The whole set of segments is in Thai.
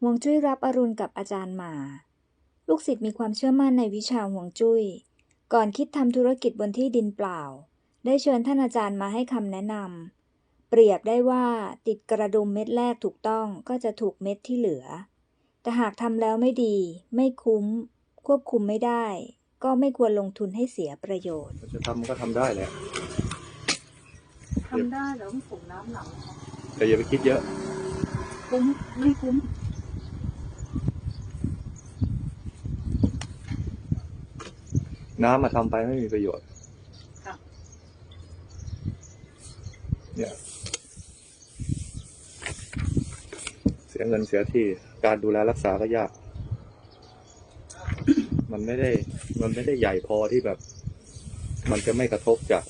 ฮวงจุ้ยรับอรุณกับอาจารย์หมา ลูกศิษย์มีความเชื่อมั่นในวิชาฮวงจุ้ย ก่อนคิดทำธุรกิจบนที่ดินเปล่า ได้เชิญท่านอาจารย์มาให้คำแนะนำเปรียบได้ว่าติดกระดุมเม็ดแรกถูกต้องก็จะถูกเม็ดที่เหลือ แต่หากทำแล้วไม่ดี ไม่คุ้ม ควบคุมไม่ได้ ก็ไม่ควรลงทุนให้เสียประโยชน์ จะทำมันก็ทำได้แหละทำได้แล้วไม่ส่งน้ำหลังนะคะแต่อย่าไปคิดเยอะ คุ้มไม่คุ้ม น้ำมาทำไปไม่มีประโยชน์ค่ะเนี่ย เสียเงินเสียที่การดูแลรักษาก็ยาก มันไม่ได้ มันไม่ได้ใหญ่พอที่แบบ มันจะไม่กระทบจาก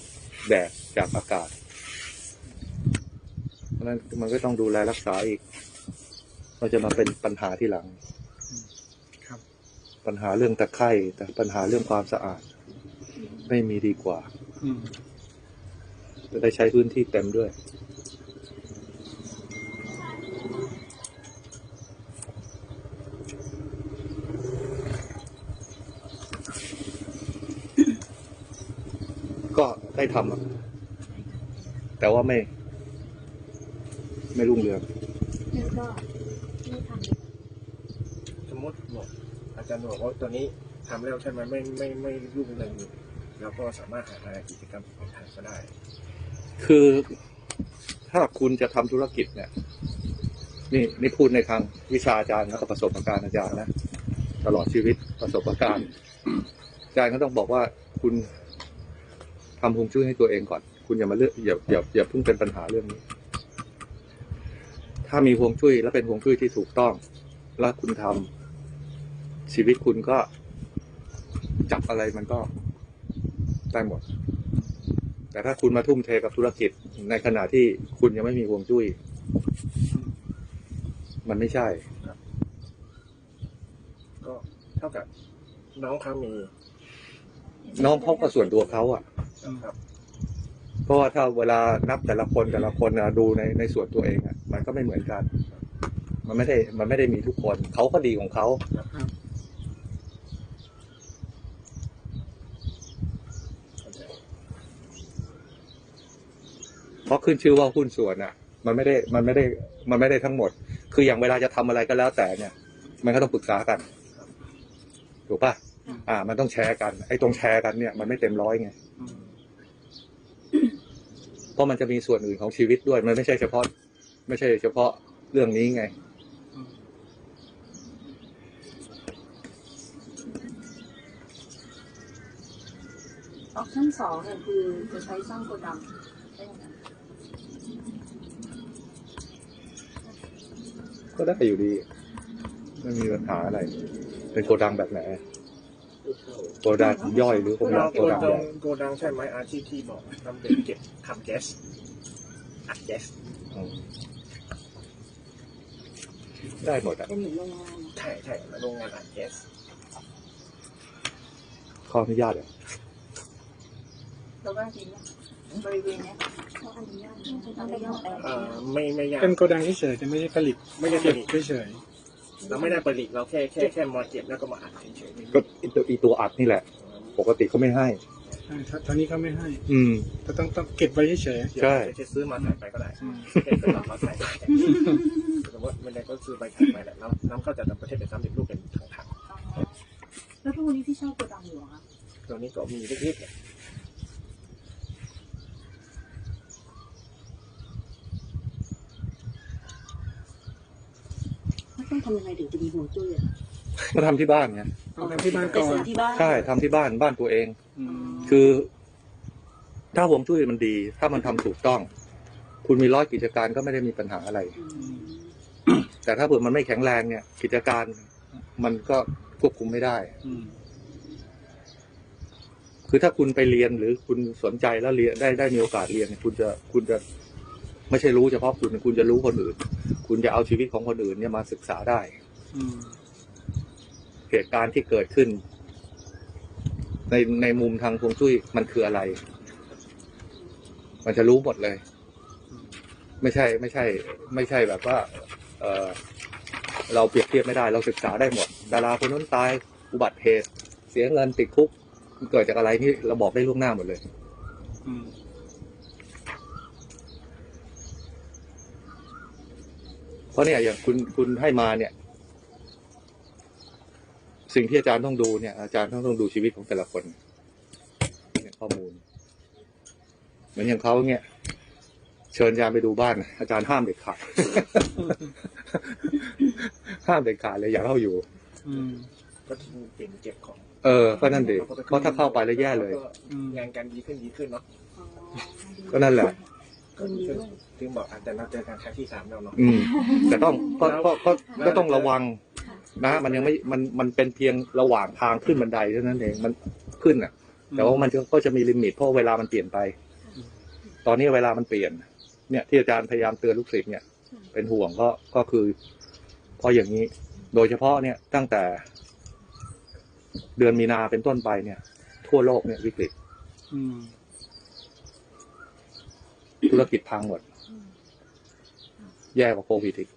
แดดจากอากาศ เพราะฉะนั้นมันก็ต้องดูแลรักษาอีกมันจะมาเป็นปัญหาที่หลังครับ ปัญหาเรื่องตะไคร่แต่ปัญหาเรื่องความสะอาด ไม่มีดีกว่าอืมจะได้ใช้พื้นที่เต็มด้วยก็ได้ทำอะแต่ว่าไม่ ไม่รุ่งเรืองแล้วก็ไม่ทำสมมติบอก อาจารย์บอกว่าตัวนี้ทำแล้วใช่ไหมไม่ไม่ไม่รุ่งเรืองอยู่เราก็สามารถหาอะไรกิจกรรมอื่นทำก็ได้ คือถ้าคุณจะทำธุรกิจเนี่ย นี่นี่พูดในทางวิชาอาจารย์แล้วก็ประสบการณ์อาจารย์นะตลอดชีวิตประสบการณ์อาจารย์ก็ต้องบอกว่าคุณทำฮวงจุ้ยให้ตัวเองก่อน คุณอย่ามาเลือกอย่าอย่าอย่าเพิ่งเป็นปัญหาเรื่องนี้ ถ้ามีฮวงจุ้ยและเป็นฮวงจุ้ยที่ถูกต้อง แล้วคุณทำ ชีวิตคุณก็จับอะไรมันก็ได้หมด แต่ถ้าคุณมาทุ่มเทกับธุรกิจในขณะที่คุณยังไม่มีฮวงจุ้ย มันไม่ใช่ก็เท่ากับน้องเขามี น้องเขาก็ส่วนตัวเขาอะครับเพราะว่าถ้าเวลานับแต่ละคนแต่ละคนนะดูในในส่วนตัวเองอะ มันก็ไม่เหมือนกัน มันไม่ได้ มันไม่ได้มีทุกคน เขาก็ดีของเขาเข้าใจ เพราะ ขึ้นชื่อว่าหุ้นส่วนอะ มันไม่ได้มันไม่ได้มันไม่ได้ทั้งหมด คืออย่างเวลาจะทำอะไรก็แล้วแต่เนี่ย มันก็ต้องปรึกษากันถูกป่ะอ่า มันต้องแชร์กัน ไอ้ตรงแชร์กันเนี่ย มันไม่เต็มร้อยไงเพราะมันจะมีส่วนอื่นของชีวิตด้วย มันไม่ใช่เฉพาะ ไม่ใช่เฉพาะเรื่องนี้ไงอืมออปชั่นสองเนี่ยคือจะใช้สร้างโกดัง ก็ได้อยู่ดี ไม่มีปัญหาอะไร เป็นโกดังแบบไหนโกดังย่อยหรือโกโกดัดังงโกดังใหญ่โกดังใช่ไหมอาชีพที่บอกทำเป็นเก็บทำแก๊สอัดแก๊สอืมได้หมดอะเป็นเหมือนโรงงานอะใช่ใช่โรงงานอัดแก๊สขออนุญาตอะแล้วก็จริงนะ บริเวณเนี้ยเขาอนุญาตให้ทำได้ยังไงเอ่อไม่ไม่ยากเป็นโกดังเฉยๆแต่ไม่ได้ผลิตไม่ได้ผเก็บลิตเฉยเราไม่ได้ผลิตเราแค่แค่แค่มาเก็บแล้วก็มาอัดเฉยๆก็อีตัวอีตัวอัดนี่แหละ ปกติเขาไม่ให้ ๆใช่ถ้าตอนนี้เขาไม่ให้อืมก็ต้องต้องเก็บไว้เฉยใช่ จะซื้อมาใส่ไปก็ได้ๆอืมแค่ซื้อมาใส่ไปสมมติไม่ได้ก็ซื้อไปขายไปแหละน้ำน้ำเข้าจากต่างประเทศเป็นสำเร็จรูปเป็นถังแล้วทุกวันนี้ที่เช่าโกดังอยู่เหรอคะๆตัวนี้ก็มีเล็กๆเนี่ย ต้องทำยังไงถึงจะมีห่วงจุ้ยอะมาทำที่บ้านไงต้องทำที่บ้านไปก่อนซื้อที่บ้านใช่ทำที่บ้านบ้านตัวเองอืมคือ ถ้าฮวงจุ้ยมันดี ถ้ามันทำถูกต้อง คุณมีร้อยกิจการก็ไม่ได้มีปัญหาอะไร อืมแต่ถ้าเผื่อมันไม่แข็งแรงเนี่ย กิจการมันก็ควบคุมไม่ได้อืมคือถ้าคุณไปเรียนหรือคุณสนใจแล้วเรียนได้ได้มีโอกาสเรียนเนี่ยคุณจะคุณจะ ไม่ใช่รู้เฉพาะคุณคุณจะรู้คนอื่น คุณจะเอาชีวิตของคนอื่นเนี่ยมาศึกษาได้อืมเหตุการณ์ที่เกิดขึ้น ในในมุมทางฮวงจุ้ยมันคืออะไร มันจะรู้หมดเลย ไม่ใช่ ไม่ใช่ ไม่ใช่แบบว่า เออเราเปรียบเทียบไม่ได้ เราศึกษาได้หมด ดาราคนนั้นตาย อุบัติเหตุ เสียเงินติดคุกเกิดจากอะไรนี่เราบอกได้ล่วงหน้าหมดเลย อืม เพราะเนี่ยอย่างคุณคุณให้มาเนี่ย สิ่งที่อาจารย์ต้องดูเนี่ย อาจารย์ต้องต้องดูชีวิตของแต่ละคนเนี่ยข้อมูล เหมือนอย่างเขาเนี่ย เชิญอาจารย์ไปดูบ้าน อาจารย์ห้ามเด็ดขาดห้ามเด็ดขาดเลยอยากเข้าอยู่อืมก็ทิ้งเปลี่ยนเก็บของ เออ ก็นั่นดิเพราะถ้าเข้าไปแล้วแย่เลยอืมงานการดีขึ้นดีขึ้นเนาะก็นั่นแหละก็ดีขึ้น ถึงบอกอาจจะนัดเจอกันครั้งที่สามแล้วเนาะ อืมแต่ต้องก็ก็ก็ก็ต้องระวังนะมันยังไม่มันมันเป็นเพียงระหว่างทางขึ้นบันไดเท่านั้นเองมันขึ้นอะ แต่ว่ามันก็จะมีลิมิตเพราะเวลามันเปลี่ยนไป ตอนนี้เวลามันเปลี่ยน เนี่ย ที่อาจารย์พยายามเตือนลูกศิษย์เนี่ย เป็นห่วงก็ก็คือพราะอย่างนี้ โดยเฉพาะเนี่ยตั้งแต่ เดือนมีนาเป็นต้นไปเนี่ย ทั่วโลกเนี่ยวิกฤต อืม ธุรกิจพังหมด แย่กว่าโควิดอีก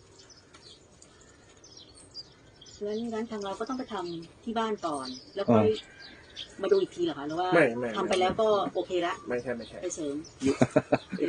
งั้นงั้นทางเราก็ต้องไปทำที่บ้านก่อน แล้วค่อยมาดูอีกทีเหรอคะหรือว่าไม่ไม่ ทำไปแล้วก็โอเคละไม่ใช่ไม่ใช่ ไปเสริม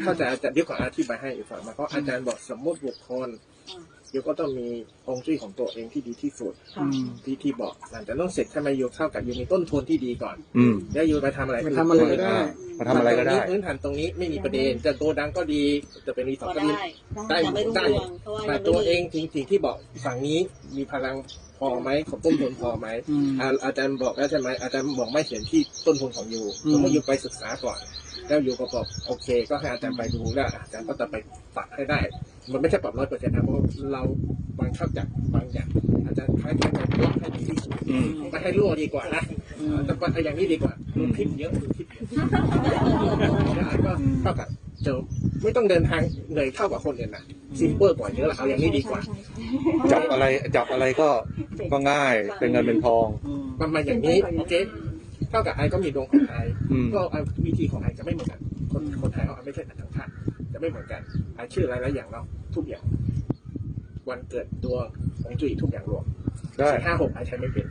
เข้าใจอาจารย์เดี๋ยวขออธิบายให้อีกฝั่งมาเพราะอาจารย์บอกสมมติบุคคล อืม โยก็ต้องมีองค์จุ้ยของตัวเองที่ดีที่สุดค่ะอืม ที่ที่บอกหลังจากนั้นเสร็จทำไมโยเท่ากับโยมีต้นทุนที่ดีก่อน อืมแล้วโยไปทำอะไรไปทำอะไรก็ได้ มาทำอะไรก็ได้ พื้นฐานตรงนี้ไม่มีประเด็นจะโกดังก็ดีจะเป็นรีสอก็ร์ทก็ดี ได้ได้ยังไม่รู้ได้เรื่องเพราะว่าแต่ยังไม่ตัวมีเองสิ่งสิ่งที่บอกฝั่งนี้มีพลังพอไหมของต้นทุนพอไหมอืมอาอาจารย์บอกแล้วใช่ไหมอาจารย์บอกไม่เห็นที่ต้นทุนของยูอืม สมมติยูไปศึกษาก่อน แล้วยูก็บอกโอเค ก็ให้อาจารย์ไปดูแล้วอาจารย์ก็จะไปปรับให้ได้ มันไม่ใช่ปรับร้อยเปอร์เซ็นต์นะเพราะเราบางเข้าจากบางอย่างอาจารย์คล้ายๆจะล็อกให้ดีที่สุดอืมไม่ให้รั่วดีกว่านะอืมแต่ว่าอย่างนี้ดีกว่าอืมคิดเยอะคิดเยอะแล้วอาจก็เท่ากับเจอไม่ต้องเดินทางเหนื่อยเท่ากับคนอื่นนะซิมเปิลกว่าเยอะละเอาอย่างนี้ดีกว่า จับอะไรจับอะไรก็ก็ง่ายเป็นเงินเป็นทองอืมมันมาอย่างนี้โอเคเท่ากับไอก็มีดวงของไออืมก็เอาวิธีของไอจะไม่เหมือนกันคนคนไทยเขาไม่ใช่แต่ทั้งชาติ จะไม่เหมือนกันไอชื่ออะไรหลายอย่างแล้วทุกอย่าง วันเกิดดวงของจุ้ยทุกอย่างรวมใช่ห้าหกไอใช้ไม่เป็น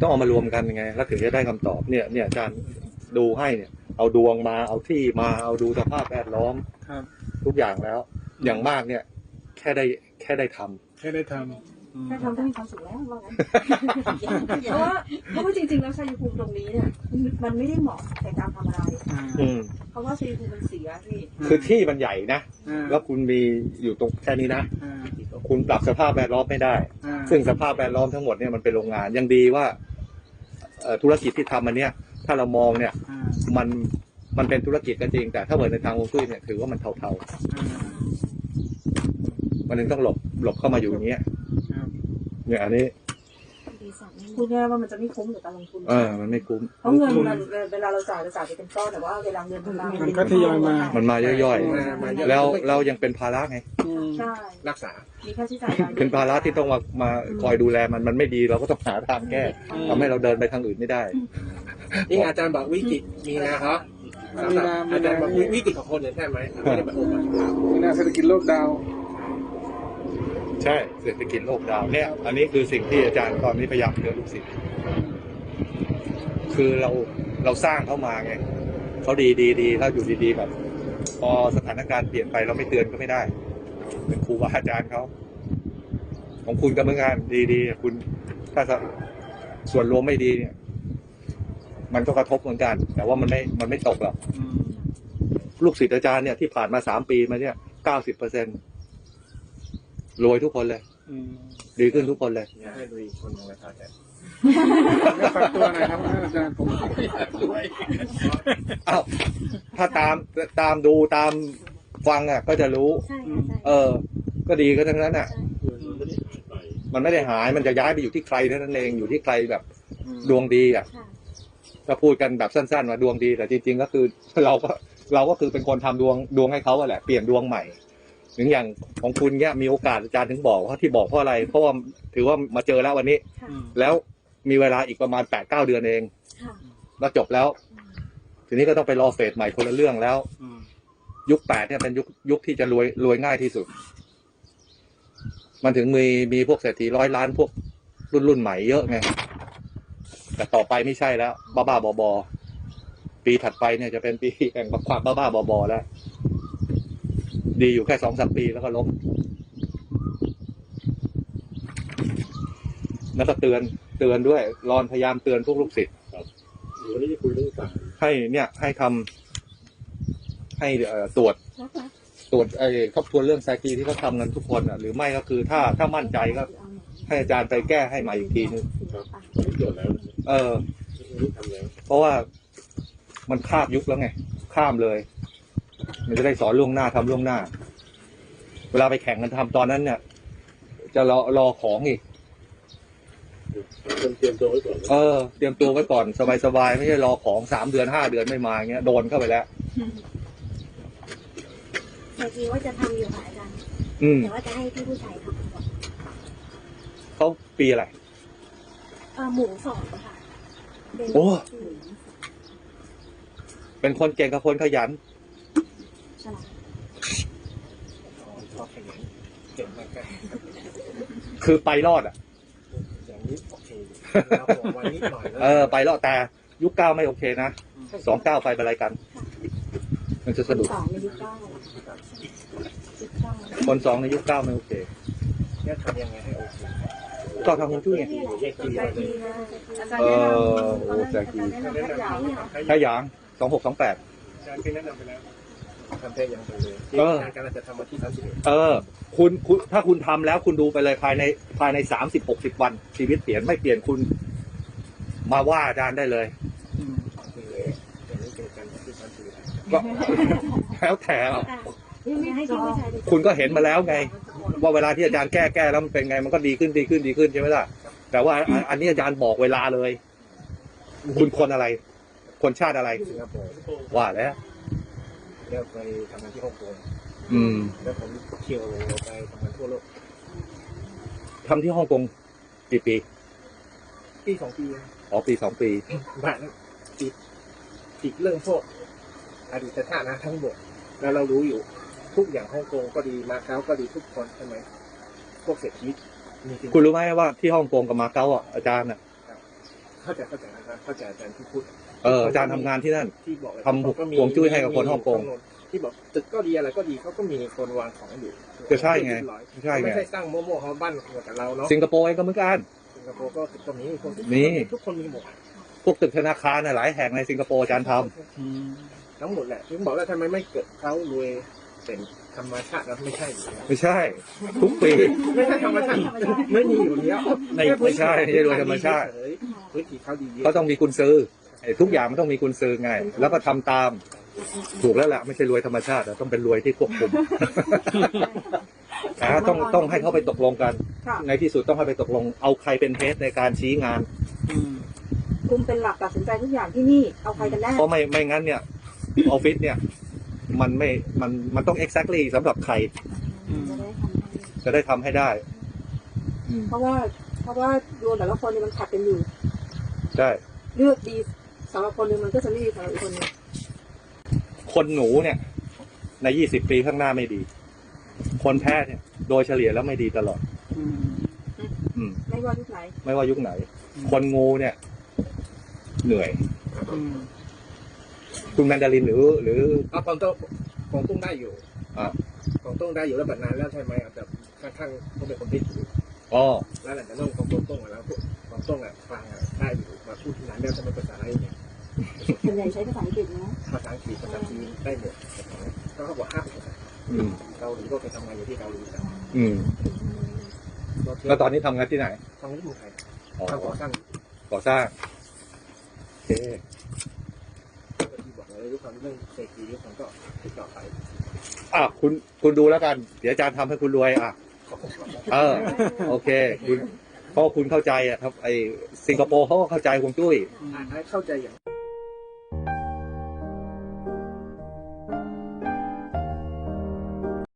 ต้องเอามารวมกันยังไง แล้วถึงจะได้คำตอบเนี่ยเนี่ยอาจารย์ดูให้เนี่ย เอาดวงมาเอาที่มาเอาดูสภาพแวดล้อมครับทุกอย่างแล้ว อย่างมากเนี่ย แค่ได้แค่ได้ทำแค่ได้ทำอืม แค่ทำก็มีความสุขแล้วว่างั้นเพราะว่าเพราะว่าจริงๆแล้วชัยภูมิตรงนี้เนี่ยมันไม่ได้เหมาะในการทำอะไรอ่าอืม เพราะว่าชัยภูมิมันเสียพี่คือที่มันใหญ่นะอ่าแล้วคุณมีอยู่ตรงแค่นี้นะอ่าคุณปรับสภาพแวดล้อมไม่ได้อ่าซึ่งสภาพแวดล้อมทั้งหมดเนี่ยมันเป็นโรงงาน ยังดีว่าเอ่อธุรกิจที่ทำมันเนี่ย ถ้าเรามองเนี่ยอ่ามัน มันเป็นธุรกิจก็จริง แต่ถ้าเหมือนในทางฮวงจุ้ยเนี่ยถือว่ามันเทาอ่าๆมันถึงต้องหลบ หลบเข้ามาอยู่อย่างเงี้ย ครับเนี่ยอันนี้พูดง่ายๆว่ามันจะไม่คุ้มกับการลงทุนเออมันไม่คุ้มเพราะเงินมันเวลาเราจ่ายเราจ่ายไปเป็นก้อนแต่ว่าเวลาเงินมันมามัมันก็ทยอยมา มันมาย่อยมามาเยอะๆแล้วเรายังเป็นภาระไงอืมใช่รักษา มีค่าใช้จ่ายรายดือเป็นภาระที่ต้องมามาคอยดูแลมันมันไม่ดีเราก็ต้องหาทางแก้ทำให้เราเดินไปทางอื่นไม่ได้นี่อาจารย์บอกวิกฤตมีนะครับสำหรับอาจารย์บอกวิกฤตของคนเนี่ยใช่ไหมไม่ได้แบบโอ้โหมีนาเศรษฐกิจโลกดาวน์ ใช่เศรษฐกิจโลกดาวน์เนี่ย อันนี้คือสิ่งที่อาจารย์ตอนนี้พยายามเตือนลูกศิษย์คือเราเราสร้างเขามาไงเขาดีดีดีแล้วอยู่ดีๆแบบพอสถานการณ์เปลี่ยนไปเราไม่เตือนก็ไม่ได้ เป็นครูบาอาจารย์เขาของคุณก็เหมือนกันดีดีๆคุณถ้าส่วนรวมไม่ดีเนี่ย มันก็กระทบเหมือนกัน แต่ว่ามันไม่มันไม่ตกหรอกอืมลูกศิษย์อาจารย์เนี่ยที่ผ่านมาสามปีมาเนี่ยเก้าสิบเปอร์เซ็น รวยทุกคนเลยอืมดีขึ้นทุกคนเลยอยากให้ดูอีกคนหนึ่งเลยครับอาจารย์ไม่ฝากตัวหน่อยครับอาจารย์ผมอ้าวถ้าตามตามดูตามฟังอะ ก็จะรู้ใช่ค่ะใช่เออ ก็ดีก็ทั้งนั้นอะ มันไม่ได้หายมันจะย้ายไปอยู่ที่ใครเท่านั้นเองอยู่ที่ใครแบบดวงดีอะค่ะก็พูดกันแบบสั้นๆว่าดวงดีแต่จริง ๆ ก็คือเราก็เราก็คือเป็นคนทำดวงดวงให้เขาอะแหละเปลี่ยนดวงใหม่ ถึงอย่างของคุณเนี้ยมีโอกาสอาจารย์ถึงบอกว่าที่บอกเพราะอะไรเพราะว่าถือว่ามาเจอแล้ววันนี้อืมแล้วมีเวลาอีกประมาณแปดเก้าเดือนเองค่ะ แล้วจบแล้ว ทีนี้ก็ต้องไปรอเฟสใหม่คนละเรื่องแล้ว อืมยุคแปดเนี่ยเป็นยุคยุคที่จะรวยรวยง่ายที่สุด มันถึงมีมีพวกเศรษฐีร้อยล้านพวกรุ่นรุ่นใหม่เยอะไง แต่ต่อไปไม่ใช่แล้ว บ้าบ้าๆบอบอๆปีถัดไปเนี่ยจะเป็นปีแห่งความบ้าบ้าๆบอบอๆแล้ว ดีอยู่แค่สองสามปีแล้วก็ล้มแล้วก็เตือนเตือนด้วยรอนพยายามเตือนพวกลูกศิษย์วันนี้จะคุยเรื่องสายให้เนี่ย ให้ทำให้เอ่อตรวจ ตรวจไอ้ทบทวนเรื่องไซคีที่เขาทำกันทุกคนอะหรือไม่ก็คือถ้าถ้ามั่นใจก็ให้อาจารย์ไปแก้ให้ใหม่อีกทีนึงไม่ตรวจแล้วเออไม่ทำแล้ว เพราะว่ามันข้ามยุคแล้วไง ข้ามเลย มันจะได้สอนล่วงหน้าทำล่วงหน้า เวลาไปแข่งกันทำตอนนั้นเนี่ย จะรอรอของอีกคนเตรียมตัวไว้ก่อนเออเตรียมตัวไว้ก่อนสบายๆไม่ใช่รอของสามเดือนห้าเดือนไม่มาอย่างเงี้ยโดนเข้าไปแล้วแต่จริงว่าจะทำอยู่ค่ะอาจารย์อืมแต่ว่าจะให้พี่ผู้ชายทำก่อนเขาปีอะไรเออหมูสองค่ะเป็นโอ้เป็นคนเก่งกับคนขยัน ฉลาดชอบขยันเก่งมากกันคือไปรอดอะ อย่างนี้โอเคเราบอกวันนิดหน่อยแล้วเออ ไปรอดแต่ยุคเก้าไม่โอเคนะสองเก้าไปเป็นไรกัน มันจะสะดุดสองในยุคเก้ายุคเก้าคนสองในยุคเก้าไม่โอเคจะทำยังไงให้โอเคก็ทำฮวงจุ้ยไงเช็คดีใจเลยดีนะอาจารย์เอแนะนอำโอ้ใจดีอาจารย์แนะนำให้อย่างถ้าหยางสองหกสองแปดอาจารย์พี่แนะนำไปแล้ว ทำแค่ยังไปเลยที่เอองานการจะทำวันที่สามสิบเอ็ดเออ คุณคุณถ้าคุณทำแล้วคุณดูไปเลยภายในภายในสามสิบหกสิบวัน ชีวิตเปลี่ยนไม่เปลี่ยนคุณ มาว่าอาจารย์ได้เลยคืออย่างนี้เป็นการที่สามสิบเอ็ดก็แล้วแต่เอาอะให้พี่ผู้ชายดูคุณก็เห็นมาแล้วไง ว่าเวลาที่อาจารย์แก้แก้แล้วมันเป็นไง มันก็ดีขึ้นดีขึ้นดีขึ้นใช่ไหมล่ะแต่ว่าอันอันนี้อาจารย์บอกเวลาเลย คุณคนอะไร คนชาติอะไรสิงคโปร์ว่าแล้ว แล้วไปทำงานที่ฮ่องกงอืม แล้วผมเที่ยวไปทำงานทั่วโลกทำที่ฮ่องกงกี่ปีปีสองปีอ๋อปีสองปี บ้านติดติดเรื่องพวกอดีตชาตินะทั้งหมด แล้วเรารู้อยู่ทุกอย่างฮ่องกงก็ดีมาเก๊าก็ดีทุกคนใช่ไหมพวกเศรษฐีมีจริงคุณรู้ไหมว่าที่ฮ่องกงกับมาเก๊าอะอาจารย์อะ เข้าใจเข้าใจนะครับเข้าใจอาจารย์ที่พูดเอออาจารย์ทำงานที่นั่น ที่บอกทำฮวงจุ้ยให้กับคนฮ่องกงที่บอกตึกก็ดีอะไรก็ดีเขาก็มีคนวางของอยู่ก็ใช่ไงใช่ไงไม่ใช่สร้างโมโม่เขาบ้านเหมือนกับเราเนาะสิงคโปร์เองก็เหมือนกันสิงคโปร์ก็ตึกตรงนี้คนนี่ทุกคนมีหมดพวกตึกธนาคารน่ะหลายแห่งในสิงคโปร์อาจารย์ททั้งหมดแหละถึงบอกแล้วทำไมไม่เกิดเขารวยเป็น ธรรมชาติแล้วไม่ใช่อยู่แล้วำไม่ใช่ ทุกปีไม่ใช่ธรรมชาติไม่มีอยู่แล้วไม่ไม่ใช่ไม่ใช่โดยธรรมชาติพื้นที่เขาดีเยอะเขาต้องมีกุญซื้อไอ้ทุกอย่างมันต้องมีกุญซื้อไง แล้วก็ทำตาม ถูกแล้วแหละไม่ใช่รวยธรรมชาติอะต้องเป็นรวยที่ควบคุมแต่ต้องต้องให้เขาไปตกลงกันค่ะในที่สุดต้องให้ไปตกลง เอาใครเป็นเฮดในการชี้งานคุณเป็นหลักตัดสินใจทุกอย่างที่นี่ เอาใครกันแน่เพราะไม่ไม่งั้นเนี่ยออฟฟิศเนี่ย มันไม่มันมันต้อง exactly สำหรับใคร จะได้ทำให้จะได้ทำให้ได้ เพราะว่าเพราะว่าโยนแต่ละคนเนี่ยมันขัดกันอยู่ ใช่ เลือกดีสำหรับคนหนึ่งมันก็จะไม่ดีสำหรับอีกคนหนึ่งคนหนูเนี่ย ในยี่สิบปีข้างหน้าไม่ดี คนแพ้เนี่ย โดยเฉลี่ยแล้วไม่ดีตลอด อืม ไม่ว่ายุคไหน ไม่ว่ายุคไหน คนงูเนี่ย เหนื่อย คุณแมนดารินหรือหรือ เอาของต้องของตุ้งได้อยู่อ่า ของตุ้งได้อยู่แล้วแบบนานแล้วใช่ไหมอะแต่ข้างๆต้องเป็นคนที่อยู่อ๋อแล้วหลังจากนั้นของตุ้งตุ้งแล้วของตุ้งอะฟังอะได้อยู่มาพูดที่ไหนแล้วจะเป็นภาษาอะไรเนี่ยส่วนใหญ่ใช้ภาษาอังกฤษนะภาษาอังกฤษภาษาจีนได้หมดก็เขาบอกห้าภาษาอืม เกาหลีก็ไปทำงานอยู่ที่เกาหลีแต่อืมแล้วตอนนี้ทำงานที่ไหนทำที่เมืองไทยอ๋อทำก่อสร้างก่อสร้างโอเค ที่บอกเลยด้วย ความเรื่องเศรษฐีผมก็ติดต่อไปอะคุณคุณดูแล้วกัน เดี๋ยวอาจารย์ทำให้คุณรวยอะ เออ โอเคคุณเพราะคุณเข้าใจอะครับไอสิงคโปร์เขาก็เข้าใจฮวงจุ้ยอ่านให้เข้าใจอย่าง